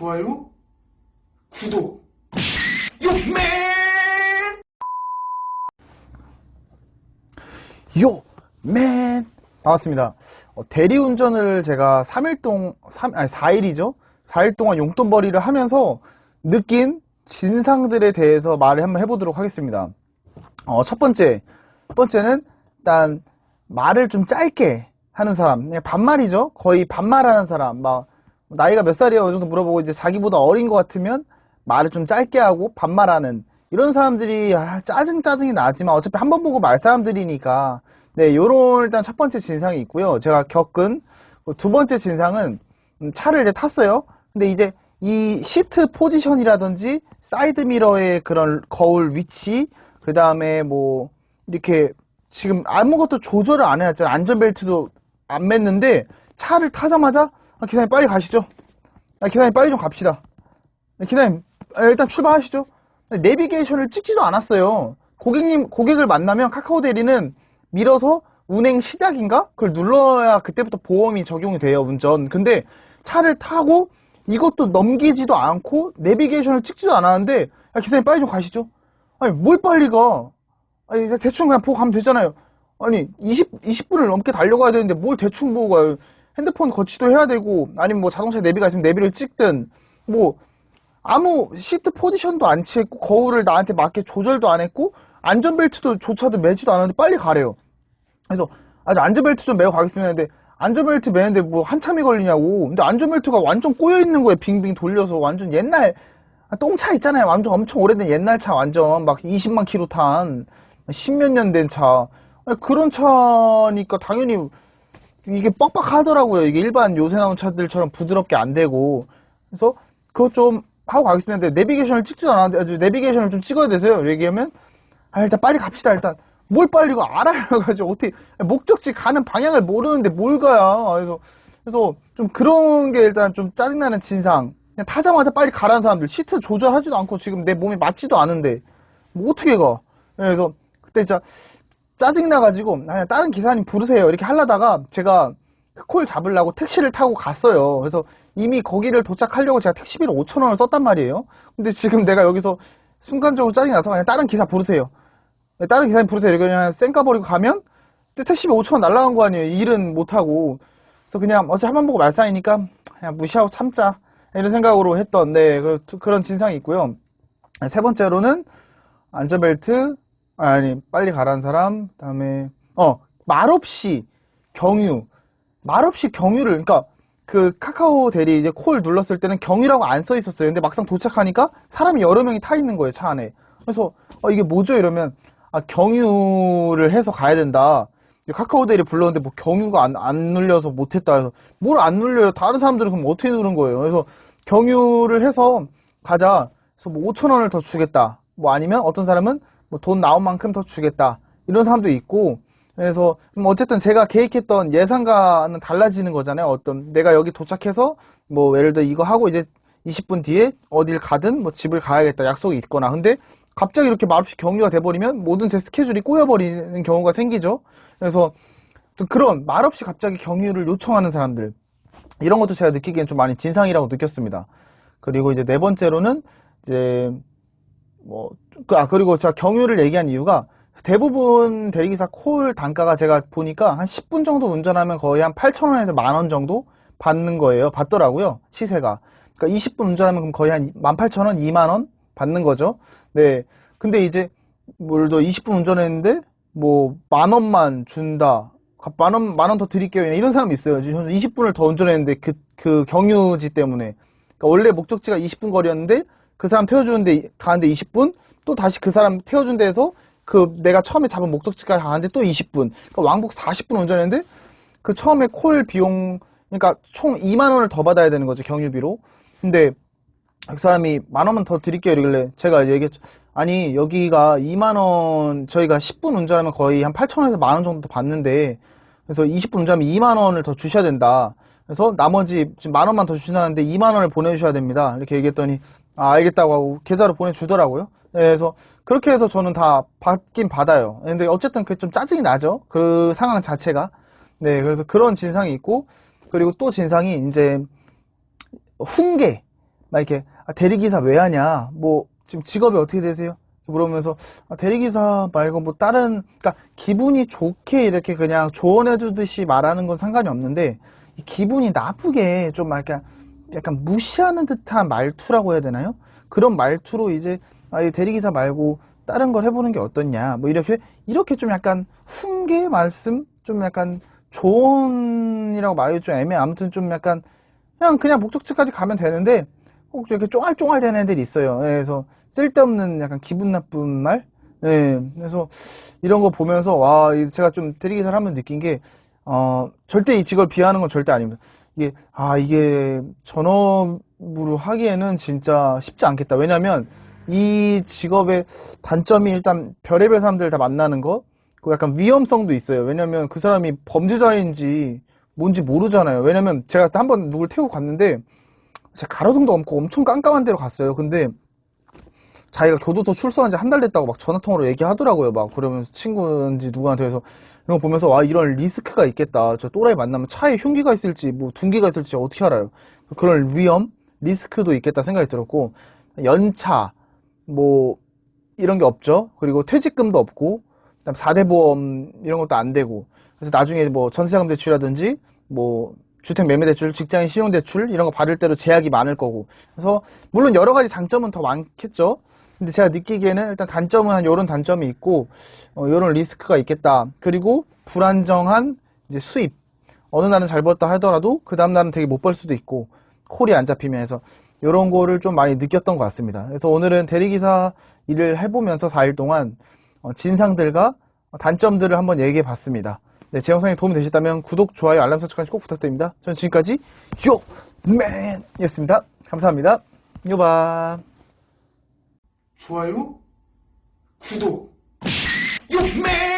좋아요, 구독. 요맨! 요! 맨! 반갑습니다. 어, 대리운전을 제가 3일 동, 3, 아니 4일이죠? 4일 동안 용돈벌이를 하면서 느낀 진상들에 대해서 말을 한번 해보도록 하겠습니다. 어, 첫 번째, 첫 번째는 일단 말을 좀 짧게 하는 사람. 반말이죠? 거의 반말하는 사람. 막, 나이가 몇 살이에요? 이 정도 물어보고 이제 자기보다 어린 것 같으면 말을 좀 짧게 하고 반말하는 이런 사람들이 아, 짜증 짜증이 나지만 어차피 한 번 보고 말 사람들이니까. 네 요런 일단 첫 번째 진상이 있고요. 제가 겪은 두 번째 진상은 음, 차를 이제 탔어요. 근데 이제 이 시트 포지션이라든지 사이드 미러의 그런 거울 위치 그 다음에 뭐 이렇게 지금 아무것도 조절을 안 해놨잖아요. 안전벨트도 안 맸는데 차를 타자마자 아, 기사님 빨리 가시죠 아, 기사님 빨리 좀 갑시다 네, 기사님 아, 일단 출발하시죠. 내비게이션을 찍지도 않았어요. 고객님 고객을 만나면 카카오 대리는 밀어서 운행 시작인가? 그걸 눌러야 그때부터 보험이 적용이 돼요 운전. 근데 차를 타고 이것도 넘기지도 않고 내비게이션을 찍지도 않았는데 야, 기사님 빨리 좀 가시죠. 아니 뭘 빨리 가? 아니 대충 그냥 보고 가면 되잖아요. 아니 20 20분을 넘게 달려가야 되는데 뭘 대충 보고 가요? 핸드폰 거치도 해야 되고 아니면 뭐 자동차 내비가 있으면 내비를 찍든 뭐 아무 시트 포지션도 안 취했고 거울을 나한테 맞게 조절도 안 했고 안전벨트도 조차도 매지도 않았는데 빨리 가래요. 그래서 아주 안전벨트 좀 매고 가겠습니다 했는데 안전벨트 매는데 뭐 한참이 걸리냐고. 근데 안전벨트가 완전 꼬여 있는 거예요. 빙빙 돌려서 완전 옛날 아, 똥차 있잖아요. 완전 엄청 오래된 옛날 차 완전 막 20만 킬로 탄 십몇 년 된 차. 그런 차니까 당연히 이게 뻑뻑하더라고요. 이게 일반 요새 나온 차들처럼 부드럽게 안 되고. 그래서 그거 좀 하고 가겠습니다. 내비게이션을 찍지도 않았는데 내비게이션을 좀 찍어야 되세요. 얘기하면 아 일단 빨리 갑시다. 일단 뭘 빨리 가 알아요. 가지고 어떻게 목적지 가는 방향을 모르는데 뭘 가야. 그래서 그래서 좀 그런 게 일단 좀 짜증나는 진상. 그냥 타자마자 빨리 가라는 사람들 시트 조절하지도 않고 지금 내 몸에 맞지도 않은데 뭐 어떻게 가? 그래서 그때 진짜 짜증이 나가지고 아, 그냥 다른 기사님 부르세요 이렇게 하려다가 제가 그 콜 잡으려고 택시를 타고 갔어요. 그래서 이미 거기를 도착하려고 제가 택시비를 5천 원을 썼단 말이에요. 근데 지금 내가 여기서 순간적으로 짜증이 나서 그냥 다른 기사 부르세요. 네, 다른 기사님 부르세요. 이렇게 그냥 쌩까 버리고 가면 택시비 5천 원 날라간 거 아니에요. 일은 못 하고. 그래서 그냥 어차피 한번 보고 말싸이니까 그냥 무시하고 참자 이런 생각으로 했던 네 그, 그런 진상이 있고요. 세 번째로는 안전벨트 아니 빨리 가라는 사람 그다음에 어 말없이 경유 말없이 경유를 그러니까 그 카카오 대리 이제 콜 눌렀을 때는 경유라고 안 써 있었어요. 근데 막상 도착하니까 사람이 여러 명이 타 있는 거예요 차 안에. 그래서 어, 이게 뭐죠 이러면 아 경유를 해서 가야 된다. 카카오 대리 불렀는데 뭐 경유가 안, 안 눌려서 못했다 해서 뭘 안 눌려요? 다른 사람들은 그럼 어떻게 누른 거예요? 그래서 경유를 해서 가자. 그래서 뭐 5천 원을 더 주겠다. 뭐 아니면 어떤 사람은 뭐 돈 나온 만큼 더 주겠다. 이런 사람도 있고 그래서 뭐 어쨌든 제가 계획했던 예상과는 달라지는 거잖아요. 어떤 내가 여기 도착해서 뭐 예를 들어 이거 하고 이제 20분 뒤에 어딜 가든 뭐 집을 가야겠다 약속이 있거나 근데 갑자기 이렇게 말없이 경유가 돼버리면 모든 제 스케줄이 꼬여버리는 경우가 생기죠. 그래서 또 그런 말없이 갑자기 경유를 요청하는 사람들 이런 것도 제가 느끼기엔 좀 많이 진상이라고 느꼈습니다. 그리고 이제 네 번째로는 이제 뭐, 그, 아, 그리고 제가 경유를 얘기한 이유가 대부분 대리기사 콜 단가가 제가 보니까 한 10분 정도 운전하면 거의 한 8,000원에서 만 원 정도 받는 거예요. 받더라고요. 시세가. 그러니까 20분 운전하면 그럼 거의 한 18,000원, 2만원 받는 거죠. 네. 근데 이제, 뭘더 20분 운전했는데, 뭐, 만 원만 준다. 만 원, 만 원 더 드릴게요. 이런 사람이 있어요. 지금 20분을 더 운전했는데, 그, 그 경유지 때문에. 그러니까 원래 목적지가 20분 거리였는데, 그 사람 태워주는데, 가는데 20분? 또 다시 그 사람 태워준 데에서 그 내가 처음에 잡은 목적지까지 가는데 또 20분. 그러니까 왕복 40분 운전했는데 그 처음에 콜 비용 그러니까 총 2만 원을 더 받아야 되는 거죠 경유비로. 근데 그 사람이 만 원만 더 드릴게요 이러길래 제가 얘기했죠. 아니 여기가 2만 원 저희가 10분 운전하면 거의 한 8천 원에서 만 원 정도 받는데 그래서 20분 운전하면 2만 원을 더 주셔야 된다. 그래서 나머지 지금 만 원만 더 주시는데 2만 원을 보내주셔야 됩니다. 이렇게 얘기했더니 아, 알겠다고 하고 계좌로 보내주더라고요. 네, 그래서 그렇게 해서 저는 다 받긴 받아요. 근데 어쨌든 그좀 짜증이 나죠. 그 상황 자체가. 네, 그래서 그런 진상이 있고 그리고 또 진상이 이제 훈계 막 이렇게 아, 대리기사 왜 하냐? 뭐 지금 직업이 어떻게 되세요? 물어보면서 아, 대리기사 말고 뭐 다른 그러니까 기분이 좋게 이렇게 그냥 조언해 주듯이 말하는 건 상관이 없는데 이 기분이 나쁘게 좀 약간 약간 무시하는 듯한 말투라고 해야 되나요? 그런 말투로 이제 아, 이 대리기사 말고 다른 걸 해보는 게 어떻냐? 뭐 이렇게 이렇게 좀 약간 훈계 말씀 좀 약간 조언이라고 말하기 좀 애매해. 아무튼 좀 약간 그냥 그냥 목적지까지 가면 되는데 꼭 이렇게 쫑알쫑알 되는 애들이 있어요. 예, 그래서 쓸데없는 약간 기분 나쁜 말. 예, 그래서 이런 거 보면서 와, 이 제가 좀 대리기사를 하면 느낀 게 어, 절대 이 직업을 비하하는 건 절대 아닙니다. 이게 아, 이게 전업으로 하기에는 진짜 쉽지 않겠다. 왜냐면 이 직업의 단점이 일단 별의별 사람들 다 만나는 거, 그 약간 위험성도 있어요. 왜냐면 그 사람이 범죄자인지 뭔지 모르잖아요. 왜냐면 제가 한 번 누굴 태우고 갔는데 진짜 가로등도 없고 엄청 깜깜한 데로 갔어요. 근데 자기가 교도소 출소한 지 한 달 됐다고 막 전화통화로 얘기하더라고요. 막 그러면서 친구인지 누구한테 해서 이런 거 보면서 와 이런 리스크가 있겠다. 저 또라이 만나면 차에 흉기가 있을지 뭐 둔기가 있을지 어떻게 알아요? 그런 위험, 리스크도 있겠다 생각이 들었고 연차 뭐 이런 게 없죠. 그리고 퇴직금도 없고 그다음 4대 보험 이런 것도 안 되고 그래서 나중에 뭐 전세자금 대출이라든지 뭐 주택 매매 대출, 직장인 신용 대출 이런 거 받을 때도 제약이 많을 거고 그래서 물론 여러 가지 장점은 더 많겠죠. 근데 제가 느끼기에는 일단 단점은 한 요런 단점이 있고 어, 요런 리스크가 있겠다. 그리고 불안정한 이제 수입 어느 날은 잘 벌었다 하더라도 그 다음 날은 되게 못 벌 수도 있고 콜이 안 잡히면서 이런 거를 좀 많이 느꼈던 것 같습니다. 그래서 오늘은 대리기사 일을 해보면서 4일 동안 어, 진상들과 단점들을 한번 얘기해 봤습니다. 네, 제 영상이 도움이 되셨다면 구독, 좋아요, 알람 설정까지 꼭 부탁드립니다. 저는 지금까지 요맨이었습니다. 감사합니다. 요바. 좋아요, 구독, 욕맨!